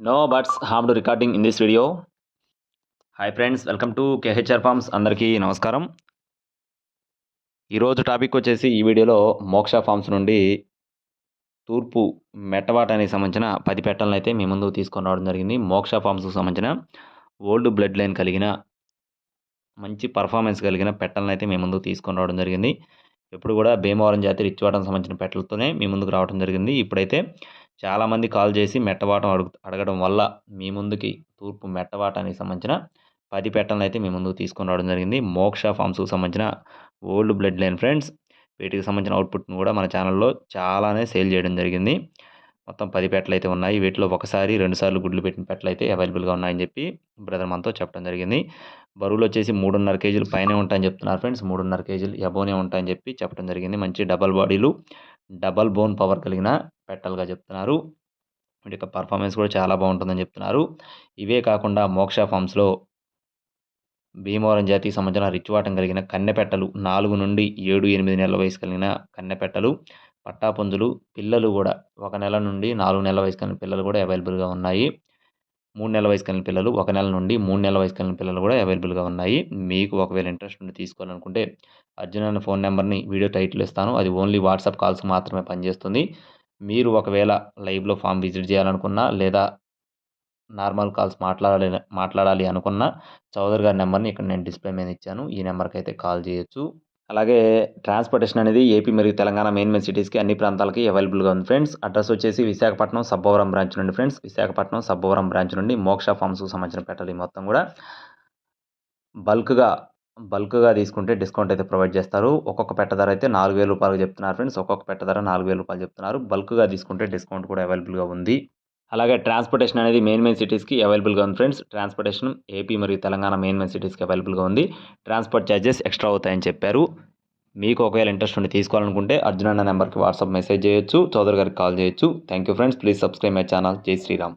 No birds harm to recording in this video hi friends welcome to KHR farms అందరికీ నమస్కారం. ఈరోజు topic వచ్చేసి ఈ వీడియోలో మోక్ష ఫార్మ్స్ నుండి తూర్పు మెట్టవాటానికి సంబంధించిన పది పెట్టలను అయితే మీ ముందు తీసుకొని రావడం జరిగింది. మోక్ష ఫార్మ్స్కి సంబంధించిన ఓల్డ్ బ్లడ్ లైన్ కలిగిన మంచి పర్ఫార్మెన్స్ కలిగిన పెట్టలను అయితే మీ ముందు తీసుకొని రావడం జరిగింది. ఎప్పుడు కూడా భీమవరం జాతి రిచ్వాటం సంబంధించిన పెట్టలతోనే మీ ముందుకు రావడం జరిగింది. ఇప్పుడైతే చాలామంది కాల్ చేసి మెట్టవాటం అడుగు అడగడం వల్ల మీ ముందుకి తూర్పు మెట్టవాటానికి సంబంధించిన పది పెట్టలను అయితే మీ ముందుకు తీసుకొని రావడం జరిగింది. మోక్ష ఫామ్స్కు సంబంధించిన ఓల్డ్ బ్లడ్ లైన్ ఫ్రెండ్స్ వీటికి సంబంధించిన అవుట్పుట్ను కూడా మన ఛానల్లో చాలానే సేల్ చేయడం జరిగింది. మొత్తం పది పెట్టలు అయితే ఉన్నాయి. వీటిలో ఒకసారి రెండుసార్లు గుడ్లు పెట్టిన పెట్టలు అయితే అవైలబుల్గా ఉన్నాయని చెప్పి బ్రదర్ మనతో చెప్పడం జరిగింది. బరువులు వచ్చేసి మూడున్నర కేజీలు పైనే ఉంటాయని చెప్తున్నారు ఫ్రెండ్స్. మూడున్నర కేజీలు ఎబోనే ఉంటాయని చెప్పి చెప్పడం జరిగింది. మంచి డబల్ బాడీలు డబల్ బోన్ పవర్ కలిగిన పెట్టలుగా చెప్తున్నారు. వీటి యొక్క పర్ఫార్మెన్స్ కూడా చాలా బాగుంటుందని చెప్తున్నారు. ఇవే కాకుండా మోక్ష ఫామ్స్లో భీమవరం జాతికి సంబంధించిన రిచ్ కలిగిన కన్నెపెట్టలు నాలుగు నుండి ఏడు ఎనిమిది నెలల వయసు కలిగిన కన్నెపెట్టలు పట్టాపుంజులు పిల్లలు కూడా ఒక నెల నుండి నాలుగు నెలల వయసు కలిగిన పిల్లలు కూడా అవైలబుల్గా ఉన్నాయి. మూడు నెలల వయసు కలిగిన పిల్లలు ఒక నెల నుండి మూడు నెలల వయసు కలిగిన పిల్లలు కూడా అవైలబుల్గా ఉన్నాయి. మీకు ఒకవేళ ఇంట్రెస్ట్ ఉండి తీసుకోవాలనుకుంటే అర్జున్ అనే ఫోన్ నెంబర్ని వీడియో టైటిల్ ఇస్తాను. అది ఓన్లీ వాట్సాప్ కాల్స్కి మాత్రమే పనిచేస్తుంది. మీరు ఒకవేళ లైవ్లో ఫామ్ విజిట్ చేయాలనుకున్నా లేదా నార్మల్ కాల్స్ మాట్లాడాలి మాట్లాడాలి అనుకున్న చౌదరి గారి నెంబర్ని ఇక్కడ నేను డిస్ప్లే మీద ఇచ్చాను. ఈ నెంబర్కి అయితే కాల్ చేయొచ్చు. అలాగే ట్రాన్స్పోర్టేషన్ అనేది ఏపీ మరియు తెలంగాణ మెయిన్ మెయిన్ సిటీస్కి అన్ని ప్రాంతాలకి అవైలబుల్గా ఉంది ఫ్రెండ్స్. అడ్రస్ వచ్చేసి విశాఖపట్నం సబ్బవరం బ్రాంచ్ నుండి ఫ్రెండ్స్. విశాఖపట్నం సబ్బవరం బ్రాంచ్ నుండి మోక్ష ఫార్మ్స్కి సంబంధించిన పెట్టాలి మొత్తం కూడా బల్క్గా బల్క్గా తీసుకుంటే డిస్కౌంట్ అయితే ప్రొవైడ్ చేస్తారు. ఒక్కొక్క పెట్ట ధర అయితే నాలుగు వేల రూపాయలు చెప్తున్నారు ఫ్రెండ్స్. ఒక్కొక్క పెట్ట ధర నాలుగు వేల రూపాయలు చెప్తున్నారు. బల్క్గా తీసుకుంటే డిస్కౌంట్ కూడా అవైలబుల్గా ఉంది. అలాగే ట్రాన్స్పోర్టేషన్ అనేది మెయిన్ మెయిన్ సిటీస్కి అవైలబుల్గా ఉంది ఫ్రెండ్స్. ట్రాన్స్పోర్టేషన్ ఏపీ మరియు తెలంగాణ మెయిన్ మెయిన్ సిటీస్కి అవైలబుల్గా ఉంది. ట్రాన్స్పోర్ట్ ఛార్జెస్ ఎక్స్ట్రా అవుతాయని చెప్పారు. మీకు ఒకవేళ ఇంట్రెస్ట్ ఉండి తీసుకోవాలనుకుంటే అర్జున్ అన్న నెంబర్కి వాట్సాప్ మెసేజ్ చేయొచ్చు. చౌదరి గారికి కాల్ చేయొచ్చు. Thank you friends. Please subscribe my channel. Jai Shriram.